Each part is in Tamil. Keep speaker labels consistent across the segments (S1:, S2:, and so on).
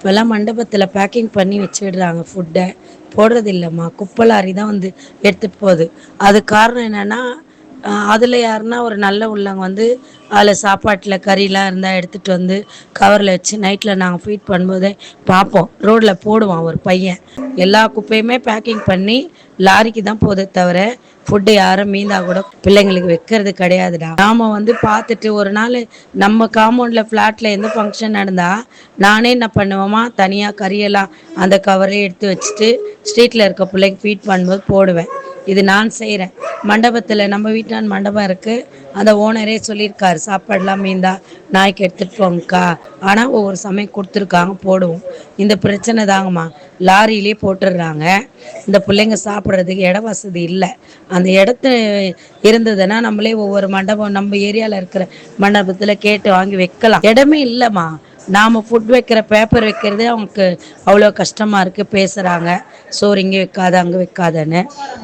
S1: இப்போல்லாம் மண்டபத்தில் பேக்கிங் பண்ணி வச்சிடுறாங்க ஃபுட்டை போடுறது இல்லைம்மா குப்பை லாரி தான் வந்து எடுத்துகிட்டு போகுது. அது காரணம் என்னென்னா அதில் யாருன்னா ஒரு நல்ல உள்ளவங்க வந்து அதில் சாப்பாட்டில் கறிலாம் இருந்தால் எடுத்துகிட்டு வந்து கவரில் வச்சு நைட்டில் நாங்கள் ஃபீட் பண்ணும்போதே பார்ப்போம். ரோட்டில் போடுவான் ஒரு பையன். எல்லா குப்பையுமே பேக்கிங் பண்ணி லாரிக்கு தான் போதே தவிர ஃபுட்டு யாரும் மீந்தா கூட பிள்ளைங்களுக்கு வைக்கிறது கிடையாதுடா. நாம் வந்து பார்த்துட்டு ஒரு நாள் நம்ம காம்பவுண்டில் ஃப்ளாட்டில் எந்த ஃபங்க்ஷன் நடந்தால் நானே என்ன பண்ணுவேமா தனியாக கறியெல்லாம் அந்த கவரே எடுத்து வச்சுட்டு ஸ்ட்ரீட்டில் இருக்க பிள்ளைங்க ஃபீட் பண்ணும்போது போடுவேன். இது நான் செய்கிறேன் மண்டபத்தில் நம்ம வீட்டில் மண்டபம் இருக்குது அந்த ஓனரே சொல்லியிருக்காரு சாப்பாடெலாம் மீந்தா நாய்க்கு எடுத்துகிட்டு போங்கக்கா. ஆனால் ஒவ்வொரு சமயம் கொடுத்துருக்காங்க போடுவோம். இந்த பிரச்சனை தாங்கம்மா. லாரியிலே போட்டுடுறாங்க. இந்த பிள்ளைங்க சாப்பிட்றதுக்கு இட வசதி இல்லை. அந்த இடத்த இருந்ததுன்னா நம்மளே ஒவ்வொரு மண்டபம் நம்ம ஏரியாவில் இருக்கிற மண்டபத்தில் கேட்டு வாங்கி வைக்கலாம். இடமே இல்லைம்மா. நாம் ஃபுட் வைக்கிற பேப்பர் வைக்கிறதே அவங்களுக்கு அவ்வளோ கஷ்டமாக இருக்குது பேசுகிறாங்க சோறு இங்கே வைக்காத அங்கே வைக்காதன்னு.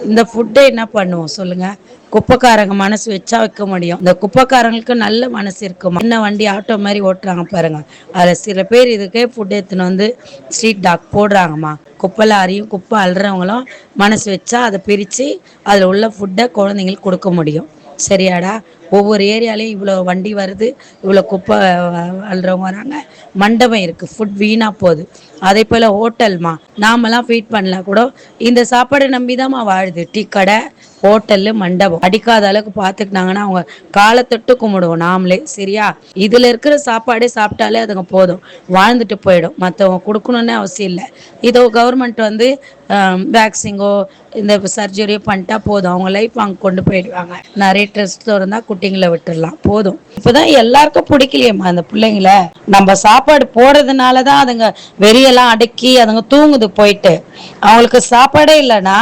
S1: இந்த ஃபுட்டை என்ன பண்ணுவோம் சொல்லுங்கள் குப்பைக்காரங்க மனசு வச்சா வைக்க முடியும். இந்த குப்பைக்காரங்களுக்கு நல்ல மனசு இருக்குமா? என்ன வண்டி ஆட்டோ மாதிரி ஓட்டுறாங்க பாருங்க. அதில் சில பேர் இதுக்கே ஃபுட் எடுத்துன்னு வந்து ஸ்ட்ரீட் டாக் போடுறாங்கம்மா. குப்பை லாரியும் குப்பை அல்றவங்களும் மனசு வச்சா அதை பிரித்து அதில் உள்ள ஃபுட்டை குழந்தைங்களுக்கு கொடுக்க முடியும். சரியாடா? ஒவ்வொரு ஏரியாலையும் இவ்வளோ வண்டி வருது இவ்வளோ குப்பை அள்ளுறவங்க வராங்க. மண்டபம் இருக்குது ஃபுட் வீணாக போகுது. அதே போல் ஹோட்டல்மா நாமெல்லாம் ஃபீட் பண்ணலாம் கூட இந்த சாப்பாடை நம்பி தான்மா வாழுது. டீ கடை ஹோட்டலு மண்டபம். அடிக்காத அளவுக்கு பார்த்துக்கிட்டாங்கன்னா அவங்க காலத்தொட்டு கும்பிடுவோம் நாமளே சரியா? இதில் இருக்கிற சாப்பாடே சாப்பிட்டாலே அதுங்க போதும். வாழ்ந்துட்டு போயிடும். மற்றவங்க கொடுக்கணுன்னே அவசியம் இல்லை. இதோ கவர்மெண்ட் வந்து வேக்சிங்கோ இந்த சர்ஜரியோ பண்ணிட்டா போதும். அவங்க லைஃப் அங்கே கொண்டு போயிடுவாங்க. நிறைய ட்ரெஸ்ட் திறந்தா குட்டிங்களை விட்டுடலாம். போதும். இப்போதான் எல்லாருக்கும் பிடிக்கலையேம்மா அந்த பிள்ளைங்கள. நம்ம சாப்பாடு போடுறதுனால தான் அதுங்க வெறியெல்லாம் அடக்கி அதுங்க தூங்குது போயிட்டு. அவங்களுக்கு சாப்பாடே இல்லைன்னா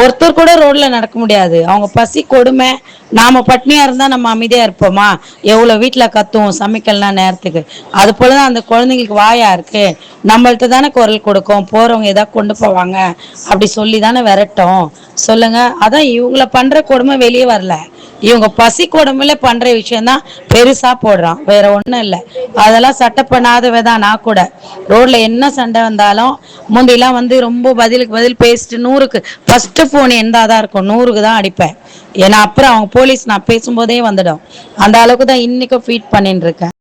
S1: ஒருத்தர் கூட ரோட்ல நடக்க முடியாது. அவங்க பசி கொடுமை. நாம பட்னியா இருந்தா நம்ம அமைதியா இருப்போமா? எவ்வளவு வீட்டுல கத்துவோம் சமைக்கலாம் நேரத்துக்கு. அது போலதான் அந்த குழந்தைங்களுக்கு வாயா இருக்கு. நம்மள்ட்ட தானே குரல் கொடுக்கும். போறவங்க ஏதாவது கொண்டு போவாங்க. அப்படி சொல்லி தானே விரட்டும். சொல்லுங்க. அதான் இவங்கள பண்ற கொடுமை வெளியே வரல. இவங்க பசி கொடுமையில பண்ற விஷயம்தான் பெருசா போடுறான். வேற ஒண்ணும் இல்லை. அதெல்லாம் சட்டை பண்ணாதவ தான் நான் கூட. ரோட்ல என்ன சண்டை வந்தாலும் முந்திலாம் வந்து ரொம்ப பதிலுக்கு பதில் பேசிட்டு நூறுக்கு ஃபர்ஸ்ட் ஃபோன் எந்தாதான் இருக்கும். நூறுக்கு தான் அடிப்பேன். ஏன்னா அப்புறம் அவங்க போலீஸ் நான் பேசும்போதே வந்துடும். அந்த அளவுக்கு தான் இன்னைக்கும் ஃபீட் பண்ணிட்டு இருக்கேன்.